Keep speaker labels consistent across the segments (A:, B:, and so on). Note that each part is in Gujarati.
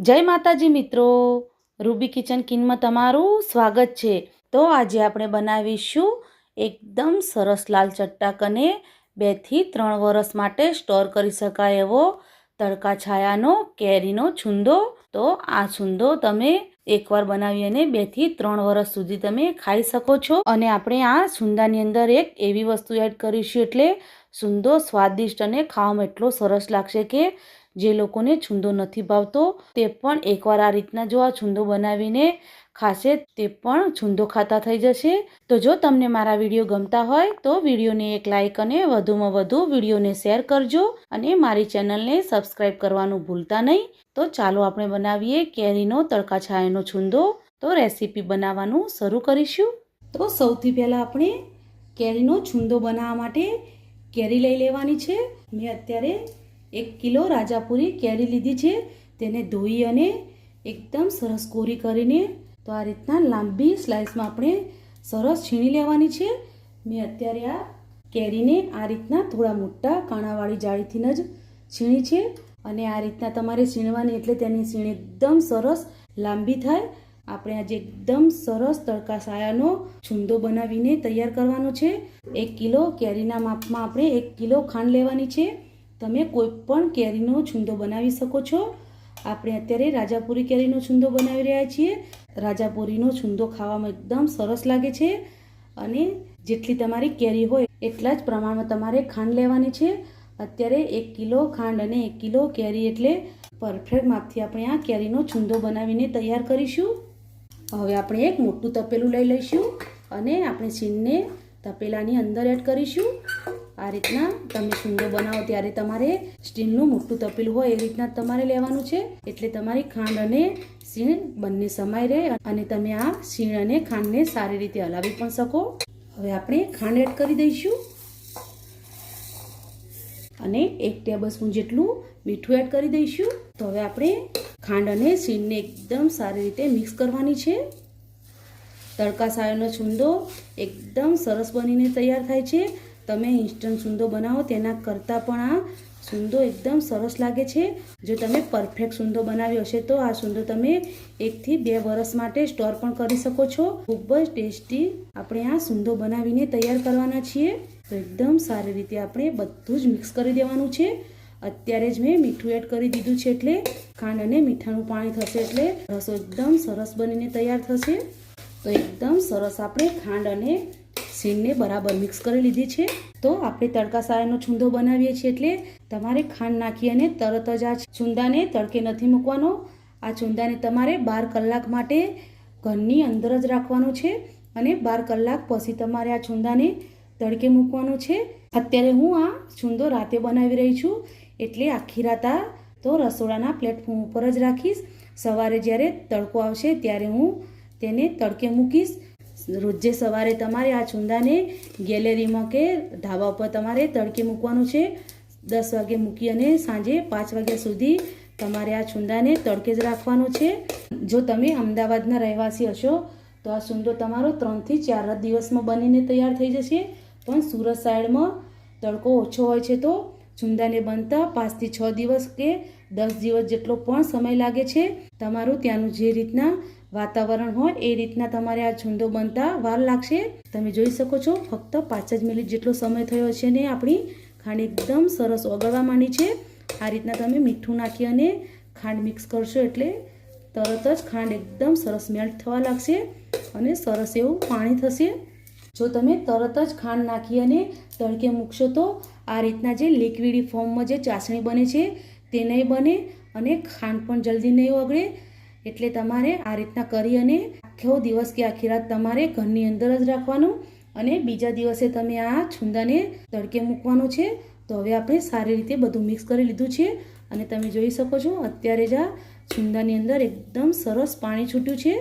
A: જય માતાજી મિત્રો. રૂબી કિચન કિનમાં તમારું સ્વાગત છે. તો આજે આપણે બનાવીશું એકદમ સરસ લાલ ચટ્ટાક અને બેથી ત્રણ વરસ માટે સ્ટોર કરી શકાય એવો તડકા છાયાનો, કેરીનો છુંદો. તો આ છુંદો તમે એકવાર બનાવી અને બેથી ત્રણ વરસ સુધી તમે ખાઈ શકો છો. અને આપણે આ છુંદાની અંદર એક એવી વસ્તુ એડ કરીશું એટલે છુંદો સ્વાદિષ્ટ અને ખાવામાં એટલો સરસ લાગશે કે જે લોકોને છુંદો નથી ભાવતો, તે પણ એકવાર આ રીતના જો આ છુંદો બનાવીને ખાશે, તે પણ છુંદો ખાતા થઈ જશે. તો જો તમને મારા વીડિયો ગમતા હોય, તો વિડીયોને એક લાઇક અને વધુમાં વધુ વિડીયોને શેર કરજો અને મારી ચેનલને સબસ્ક્રાઈબ કરવાનું ભૂલતા નહીં. તો ચાલો આપણે બનાવીએ કેરીનો તડકા છાયાનો છુંદો. તો રેસીપી બનાવવાનું શરૂ કરીશું. તો સૌથી પહેલાં આપણે કેરીનો છુંદો બનાવવા માટે કેરી લઈ લેવાની છે. મેં અત્યારે એક કિલો રાજાપુરી કેરી લીધી છે. તેને ધોઈ અને એકદમ સરસ કોરી કરીને તો આ રીતના લાંબી સ્લાઇસમાં આપણે સરસ છીણી લેવાની છે. મેં અત્યારે આ કેરીને આ રીતના થોડા મોટા કાણાવાળી જાળીથી જ છીણી છે અને આ રીતના તમારે છીણવાની એટલે તેની છીણ એકદમ સરસ લાંબી થાય. આપણે આજે એકદમ સરસ તડકા સાયાનો છુંદો બનાવીને તૈયાર કરવાનો છે. એક કિલો કેરીના માપમાં આપણે એક કિલો ખાંડ લેવાની છે. તમે કોઈ પણ કેરીનો છુંદો બનાવી શકો છો. આપણે અત્યારે રાજાપુરી કેરીનો છુંદો બનાવી રહ્યા છીએ. રાજાપુરીનો છુંદો ખાવામાં એકદમ સરસ લાગે છે અને જેટલી તમારી કેરી હોય એટલા જ પ્રમાણમાં તમારે ખાંડ લેવાની છે. અત્યારે એક કિલો ખાંડ અને એક કિલો કેરી એટલે પરફેક્ટ માપથી આપણે આ કેરીનો છુંદો બનાવીને તૈયાર કરીશું. હવે આપણે એક મોટું તપેલું લઈ લઈશું અને આપણે સીનને તપેલાની અંદર એડ કરીશું. આ રીતના તમે છુંદો બનાવો ત્યારે તમારે સ્ટીલનું મોટું તપેલું હોય એ રીતના તમારે લેવાનું છે. એટલે તમારી ખાંડ અને સીણ બંને સમાઈ રહે અને તમે આ સીણ અને ખાંડને સારી રીતે હલાવી પણ શકો. હવે આપણે ખાંડ એડ કરી દઈશું. અને એક ટેબલ સ્પૂન જેટલું મીઠું એડ કરી દઈશું. તો હવે આપણે ખાંડ અને સીણને એકદમ સારી રીતે મિક્સ કરવાની છે. તડકા સાયોનો છુંદો એકદમ સરસ બનીને તૈયાર થાય છે. તમે ઇન્સ્ટન્ટ સુંદો બનાવો, તેના કરતાં પણ આ સુંદો એકદમ સરસ લાગે છે. જો તમે પરફેક્ટ સુંદો બનાવ્યો હશે, તો આ સુંદો તમે એકથી બે વરસ માટે સ્ટોર પણ કરી શકો છો. ખૂબ જ ટેસ્ટી આપણે આ સુંદો બનાવીને તૈયાર કરવાના છીએ. તો એકદમ સારી રીતે આપણે બધું જ મિક્સ કરી દેવાનું છે. અત્યારે જ મેં મીઠું એડ કરી દીધું છે એટલે ખાંડ અને મીઠાનું પાણી થશે એટલે રસો એકદમ સરસ બનીને તૈયાર થશે. તો એકદમ સરસ આપણે ખાંડ અને સીણને બરાબર મિક્સ કરી લીધી છે. તો આપણે તડકા સાયનો છુંદો બનાવીએ છીએ એટલે તમારે ખાંડ નાખી અને તરત જ આ છુંદાને તડકે નથી મૂકવાનો. આ છુંદાને તમારે બાર કલાક માટે ઘરની અંદર જ રાખવાનો છે અને બાર કલાક પછી તમારે આ છુંદાને તડકે મૂકવાનો છે. અત્યારે હું આ છુંદો રાતે બનાવી રહી છું એટલે આખી રાત આ તો રસોડાના પ્લેટફોર્મ ઉપર જ રાખીશ. સવારે જ્યારે તડકો આવશે ત્યારે હું તેને તડકે મૂકીશ. રોજે સવારે તમારે આ છુંદાને ગેલેરીમાં કે ધાબા ઉપર તમારે તડકે મૂકવાનું છે. દસ વાગે મૂકી અને સાંજે પાંચ વાગ્યા સુધી તમારે આ છુંદાને તડકે જ રાખવાનું છે. જો તમે અમદાવાદના રહેવાસી હશો, તો આ છુંદો તમારો ત્રણથી ચાર દિવસમાં બનીને તૈયાર થઈ જશે. પણ સુરત સાઈડમાં તડકો ઓછો હોય છે તો છુંદાને બનતા પાંચથી છ દિવસ કે દસ દિવસ જેટલો પણ સમય લાગે છે. તમારું ત્યાંનું જે રીતના વાતાવરણ હોય એ રીતના તમારે આ છુંદો બનતા વાર લાગશે. તમે જોઈ શકો છો, ફક્ત પાંચ જ મિનિટ જેટલો સમય થયો છે ને આપણી ખાંડ એકદમ સરસ ઓગળવા માંડી છે. આ રીતના તમે મીઠું નાખી અને ખાંડ મિક્સ કરશો એટલે તરત જ ખાંડ એકદમ સરસ મેલ્ટ થવા લાગશે અને સરસ એવું પાણી થશે. જો તમે તરત જ ખાંડ નાખી અને તડકે મૂકશો તો આ રીતના જે લિક્વિડી ફોર્મમાં જે ચાસણી બને છે, તે નહીં બને અને ખાંડ પણ જલ્દી નહીં ઓગળે. એટલે તમારે આ રીતના કરી અને આખો દિવસ કે આખી રાત તમારે ઘરની અંદર જ રાખવાનું અને બીજા દિવસે તમે આ છુંદાને તડકે મૂકવાનું છે. તો હવે આપણે સારી રીતે બધું મિક્સ કરી લીધું છે અને તમે જોઈ શકો છો અત્યારે જ આ છુંદાની અંદર એકદમ સરસ પાણી છૂટ્યું છે.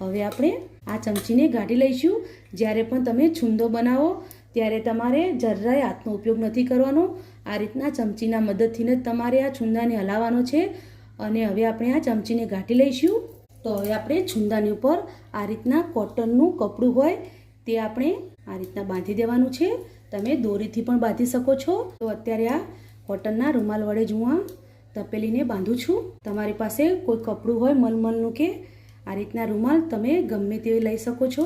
A: હવે આપણે આ ચમચીને ગાઢી લઈશું. જ્યારે પણ તમે છુંદો બનાવો ત્યારે તમારે જરાય હાથનો ઉપયોગ નથી કરવાનો. આ રીતના ચમચીના મદદથી જ તમારે આ છુંદાને હલાવવાનો છે. અને હવે આપણે આ ચમચીને ગાંઠી લઈશું. તો હવે આપણે છુંદાની ઉપર આ રીતના કોટનનું કપડું હોય તે આપણે આ રીતના બાંધી દેવાનું છે. તમે દોરીથી પણ બાંધી શકો છો. તો અત્યારે આ કોટનના રૂમાલ વડે જ તપેલીને બાંધું છું. તમારી પાસે કોઈ કપડું હોય મલમલનું કે આ રીતના રૂમાલ તમે ગમે તે લઈ શકો છો.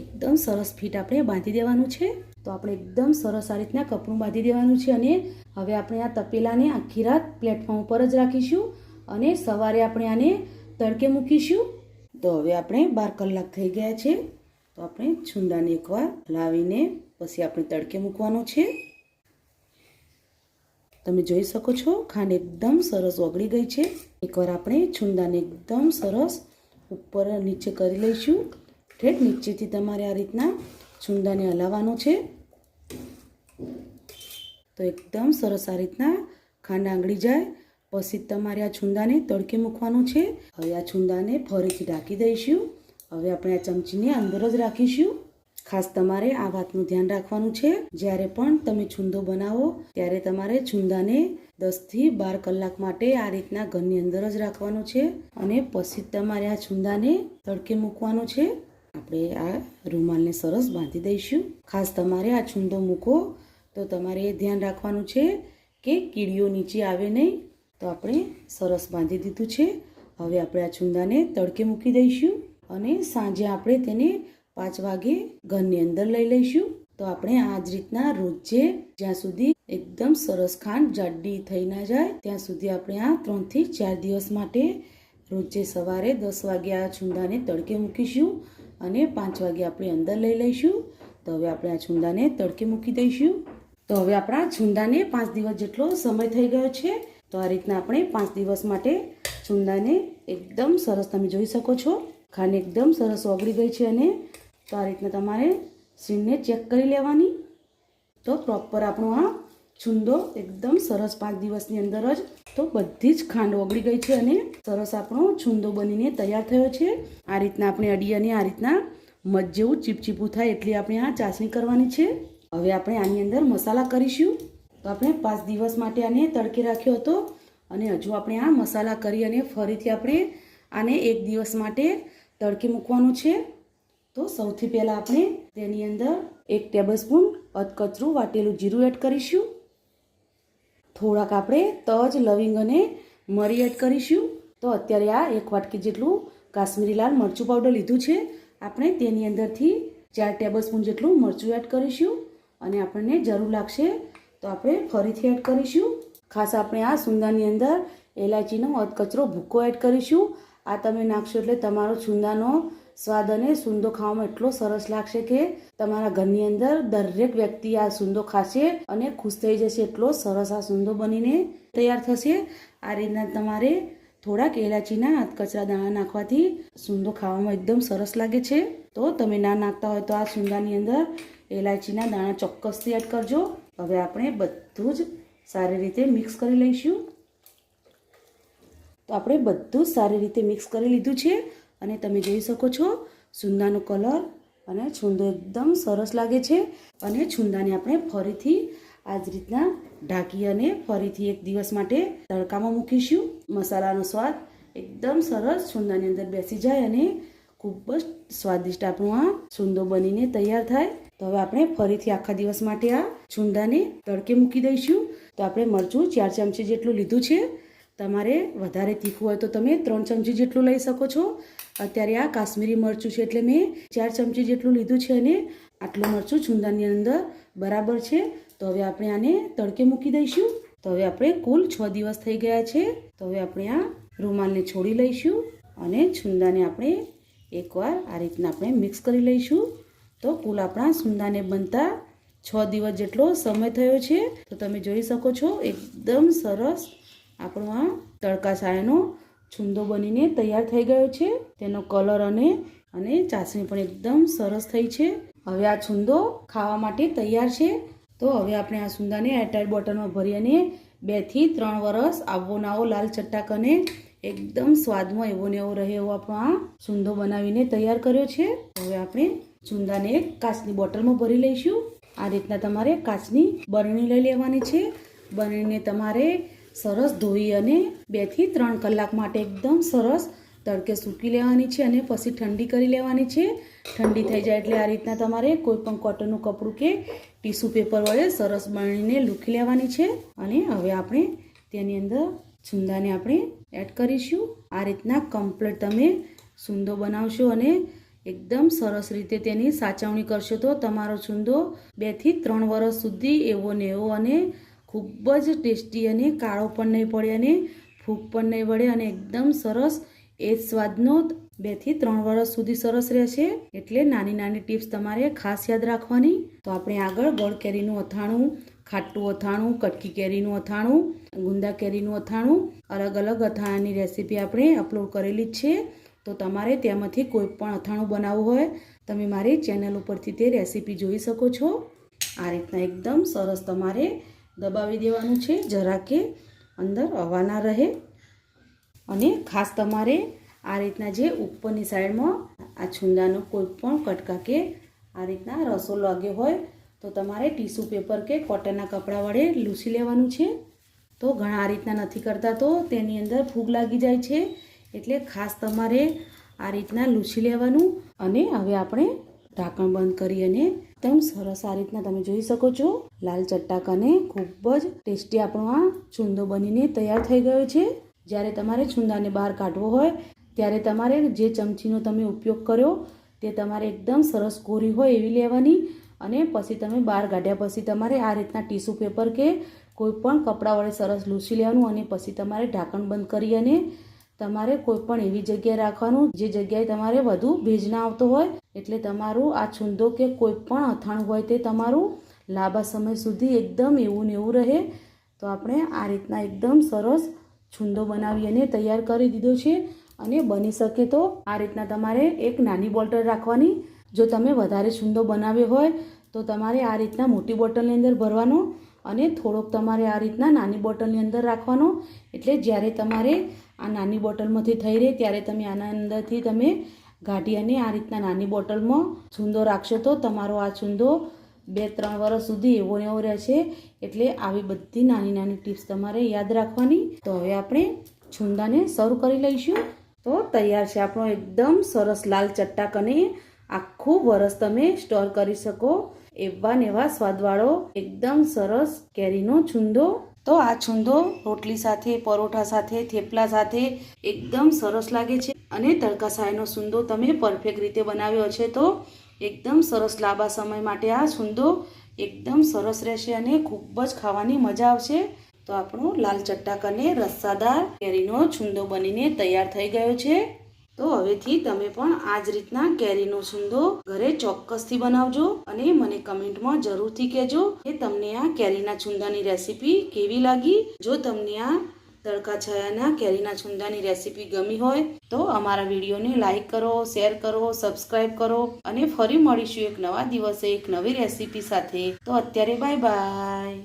A: એકદમ સરસ ફીટ આપણે બાંધી દેવાનું છે. તો આપણે એકદમ સરસ આ રીતના કપડું બાંધી દેવાનું છે અને હવે આપણે આ તપેલાને આખી રાત પ્લેટફોર્મ ઉપર જ રાખીશું. અને સવારે આપણે આને તડકે મૂકીશું. તો હવે આપણે બાર કલાક થઈ ગયા છે. તો આપણે છુંદાને એકવાર લાવીને પછી આપણે તડકે મૂકવાનો છે. તમે જોઈ શકો છો, ખાંડ એકદમ સરસ ઓગળી ગઈ છે. એકવાર આપણે છુંદાને એકદમ સરસ ઉપર નીચે કરી લઈશું. ઠેઠ નીચેથી તમારે આ રીતના છુંદાને હલાવવાનો છે. તો એકદમ સરસ આ રીતના ખાંડ આંગળી જાય. પછી તમારે આ છુંદાને તડકે મૂકવાનું છે. હવે આ છુંદાને ફરીથી ઢાંકી દઈશું. હવે આપણે આ ચમચીને અંદર જ રાખીશું. ખાસ તમારે આ વાતનું ધ્યાન રાખવાનું છે. જ્યારે પણ તમે છુંદો બનાવો, ત્યારે તમારે છુંદાને દસથી બાર કલાક માટે આ રીતના ઘરની અંદર જ રાખવાનું છે. અને પછી તમારે આ છુંદાને તડકે મૂકવાનું છે. આપણે આ રૂમાલને સરસ બાંધી દઈશું. ખાસ તમારે આ છુંદો મૂકો, તો તમારે એ ધ્યાન રાખવાનું છે કે કીડીઓ નીચે આવે નહીં. તો આપણે સરસ બાંધી દીધું છે. હવે આપણે આ છુંદાને તડકે મૂકી દઈશું અને સાંજે આપણે તેને પાંચ વાગે ઘરની અંદર લઈ લઈશું. તો આપણે આ જ રીતના રોજે જ્યાં સુધી એકદમ સરસ ખાંડ જાડી થઈ ના જાય, ત્યાં સુધી આપણે આ ત્રણથી ચાર દિવસ માટે રોજે સવારે દસ વાગે આ છુંદાને તડકે મૂકીશું અને પાંચ વાગે આપણે અંદર લઈ લઈશું. તો હવે આપણે આ છુંદાને તડકે મૂકી દઈશું. તો હવે આપણા છુંદાને પાંચ દિવસ જેટલો સમય થઈ ગયો છે. તો આ રીતના આપણે પાંચ દિવસ માટે છુંદાને એકદમ સરસ તમે જોઈ શકો છો. ખાંડ એકદમ સરસ ઓગળી ગઈ છે અને તો આ રીતના તમારે સીણને ચેક કરી લેવાની. તો પ્રોપર આપણો આ છુંદો એકદમ સરસ પાંચ દિવસની અંદર જ તો બધી જ ખાંડ ઓગળી ગઈ છે અને સરસ આપણો છુંદો બનીને તૈયાર થયો છે. આ રીતના આપણે અડી અને આ રીતના મધ જેવું ચીપચીપું થાય એટલી આપણે આ ચાસણી કરવાની છે. હવે આપણે આની અંદર મસાલા કરીશું. તો આપણે પાંચ દિવસ માટે આને તડકે રાખ્યો હતો અને હજુ આપણે આ મસાલા કરી અને ફરીથી આપણે આને એક દિવસ માટે તડકે મૂકવાનું છે. તો સૌથી પહેલાં આપણે તેની અંદર એક ટેબલસ્પૂન અધકચરું વાટેલું જીરું એડ કરીશું. થોડાક આપણે તજ, લવિંગ અને મરી એડ કરીશું. તો અત્યારે આ એક વાટકી જેટલું કાશ્મીરી લાલ મરચું પાવડર લીધું છે. આપણે તેની અંદરથી ચાર ટેબલ જેટલું મરચું એડ કરીશું અને આપણને જરૂર લાગશે તો આપણે ફરીથી એડ કરીશું. ખાસ આપણે આ સુંદાની અંદર એલાચીનો અધકચરો ભૂકો એડ કરીશું. આ તમે નાખશો એટલે તમારો સુંદાનો સ્વાદ અને સુંદો ખાવામાં એટલો સરસ લાગશે કે તમારા ઘરની અંદર દરેક વ્યક્તિ આ સુંદો ખાશે અને ખુશ થઈ જશે એટલો સરસ આ સુંદો બનીને તૈયાર થશે. આ રીતના તમારે થોડાક એલાચીના કચરા દાણા નાખવાથી સુંદો ખાવામાં એકદમ સરસ લાગે છે. તો તમે ના નાખતા હોય તો આ સુંદાની અંદર એલાચીના દાણા ચોક્કસથી એડ કરજો. હવે આપણે બધું જ સારી રીતે મિક્સ કરી લઈશું. તો આપણે બધું જ સારી રીતે મિક્સ કરી લીધું છે અને તમે જોઈ શકો છો છુંદાનો કલર અને છુંદો એકદમ સરસ લાગે છે અને છુંદાને આપણે ફરીથી આ જ રીતના ઢાંકી અને ફરીથી એક દિવસ માટે તડકામાં મૂકીશું. મસાલાનો સ્વાદ એકદમ સરસ છુંદાની અંદર બેસી જાય અને ખૂબ જ સ્વાદિષ્ટ આપણું આ છુંદો બનીને તૈયાર થાય. તો હવે આપણે ફરીથી આખા દિવસ માટે આ છુંદાને તડકે મૂકી દઈશું. તો આપણે મરચું ચાર ચમચી જેટલું લીધું છે. તમારે વધારે તીખું હોય તો તમે ત્રણ ચમચી જેટલું લઈ શકો છો. અત્યારે આ કાશ્મીરી મરચું છે એટલે મેં ચાર ચમચી જેટલું લીધું છે અને આટલું મરચું છુંદાની અંદર બરાબર છે. તો હવે આપણે આને તડકે મૂકી દઈશું. તો હવે આપણે કુલ છ દિવસ થઈ ગયા છે. તો હવે આપણે આ રૂમાલને છોડી લઈશું અને છુંદાને આપણે એકવાર આ રીતના આપણે મિક્સ કરી લઈશું. તો કુલ આપણા સુંદાને બનતા છ દિવસ જેટલો સમય થયો છે. તો તમે જોઈ શકો છો, એકદમ સરસ આપણો આ તડકા સાયનો છુંદો બનીને તૈયાર થઈ ગયો છે. તેનો કલર અને અને ચાસણી પણ એકદમ સરસ થઈ છે. હવે આ છુંદો ખાવા માટે તૈયાર છે. તો હવે આપણે આ સુંદાને એરટાઈટ બોટલમાં ભરી અને બેથી ત્રણ વરસ આવો નાવો લાલ ચટાક અને એકદમ સ્વાદમાં એવો ને એવો રહે એવો આપણો આ સુંદો બનાવીને તૈયાર કર્યો છે. હવે આપણે ચુંદાને એક કાચની બોટલમાં ભરી લઈશું. આ રીતના તમારે કાચની બરણી લઈ લેવાની છે. બરણીને તમારે સરસ ધોઈ અને બેથી ત્રણ કલાક માટે એકદમ સરસ તડકે સૂકી લેવાની છે અને પછી ઠંડી કરી લેવાની છે. ઠંડી થઈ જાય એટલે આ રીતના તમારે કોઈ પણ કોટનનું કપડું કે ટીશ્યુ પેપર વડે સરસ બરણીને લૂકી લેવાની છે. અને હવે આપણે તેની અંદર છુંદાને આપણે એડ કરીશું. આ રીતના કમ્પ્લીટ તમે સુંદો બનાવશો અને એકદમ સરસ રીતે તેની સાચવણી કરશો તો તમારો છુંદો બેથી ત્રણ વર્ષ સુધી એવો ને એવો અને ખૂબ જ ટેસ્ટી અને કાળો પણ નહીં પડે અને ફૂગ પણ નહીં વળે અને એકદમ સરસ એ સ્વાદનો બેથી ત્રણ વર્ષ સુધી સરસ રહેશે. એટલે નાની નાની ટિપ્સ તમારે ખાસ યાદ રાખવાની. તો આપણે આગળ ગળ કેરીનું અથાણું, ખાટું અથાણું, કટકી કેરીનું અથાણું, ગુંદા કેરીનું અથાણું, અલગ અલગ અથાણાની રેસીપી આપણે અપલોડ કરેલી જ છે. તો તમારે તેમાંથી કોઈ પણ અથાણું બનાવવું હોય, તમે મારી ચેનલ ઉપરથી તે રેસીપી જોઈ શકો છો. આ રીતના એકદમ સરસ તમારે દબાવી દેવાનું છે, જરા કે અંદર હવા ના રહે. અને ખાસ તમારે આ રીતના જે ઉપરની સાઈડમાં આ છુંદાનો કોઈ પણ કટકા કે આ રીતના રસો લાગ્યો હોય, તો તમારે ટીશ્યુ પેપર કે કોટનના કપડાં વડે લૂછી લેવાનું છે. તો ઘણા આ રીતના નથી કરતા તો તેની અંદર ફૂગ લાગી જાય છે. એટલે ખાસ તમારે આ રીતના લૂછી લેવાનું અને હવે આપણે ઢાંકણ બંધ કરી અને એકદમ સરસ આ રીતના તમે જોઈ શકો છો, લાલ ચટ્ટાક અને ખૂબ જ ટેસ્ટી આપણો આ છુંદો બનીને તૈયાર થઈ ગયો છે. જ્યારે તમારે છુંદાને બહાર કાઢવો હોય, ત્યારે તમારે જે ચમચીનો તમે ઉપયોગ કર્યો, તે તમારે એકદમ સરસ કોરી હોય એવી લેવાની અને પછી તમે બહાર કાઢ્યા પછી તમારે આ રીતના ટીશ્યુ પેપર કે કોઈ પણ કપડાં વડે સરસ લૂછી લેવાનું અને પછી તમારે ઢાંકણ બંધ કરી અને તમારે કોઈ પણ એવી જગ્યાએ રાખવાનું જે જગ્યાએ તમારે વધુ ભેજ ના આવતો હોય, એટલે તમારું આ છુંદો કે કોઈ પણ અથાણું હોય તે તમારું લાંબા સમય સુધી એકદમ એવું ને એવું રહે. તો આપણે આ રીતના એકદમ સરસ છુંદો બનાવી અને તૈયાર કરી દીધો છે. અને બની શકે તો આ રીતના તમારે એક નાની બોટલ રાખવાની. જો તમે વધારે છુંદો બનાવ્યો હોય, તો તમારે આ રીતના મોટી બોટલની અંદર ભરવાનો. અને થોડોક તમારે આ રીતના નાની બોટલની અંદર રાખવાનો. એટલે જ્યારે તમારે આ નાની બોટલમાંથી થઈ રહે ત્યારે તમે આના અંદરથી તમે ગાઢી અને આ રીતના નાની બોટલમાં છુંદો રાખશો તો તમારો આ છુંદો બે ત્રણ વર્ષ સુધી એવો એવો રહેશે. એટલે આવી બધી નાની નાની ટિપ્સ તમારે યાદ રાખવાની. તો હવે આપણે છુંદાને સર્વ કરી લઈશું. તો તૈયાર છે આપણો એકદમ સરસ લાલ ચટ્ટાક અને આખું વરસ તમે સ્ટોર કરી શકો. એવા ને એવા સ્વાદવાળો એકદમ સરસ કેરીનો છુંદો. તો આ છુંદો રોટલી સાથે, પરોઠા સાથે, થેપલા સાથે એકદમ સરસ લાગે છે અને તડકા સાયનો છુંદો તમે પરફેક્ટ રીતે બનાવ્યો છે તો એકદમ સરસ લાંબા સમય માટે આ છુંદો એકદમ સરસ રહેશે અને ખૂબ જ ખાવાની મજા આવશે. તો આપણો લાલ ચટ્ટાક અને રસ્સાદાર કેરીનો છુંદો બનીને તૈયાર થઈ ગયો છે. તો હવેથી તમે પણ આ જ રીતના કેરીનો છુંદો ઘરે ચોક્કસથી બનાવજો અને મને કમેન્ટમાં જરૂરથી કહેજો કે તમને આ કેરીના છુંદાની રેસીપી કેવી લાગી. જો તમને આ તડકા છાયાના કેરીના છુંદાની રેસીપી ગમી હોય તો અમારા વિડીયોને લાઈક કરો, શેર કરો સબસ્ક્રાઈબ કરો અને ફરી મળીશું એક નવા દિવસે એક નવી રેસીપી સાથે. તો અત્યારે બાય બાય.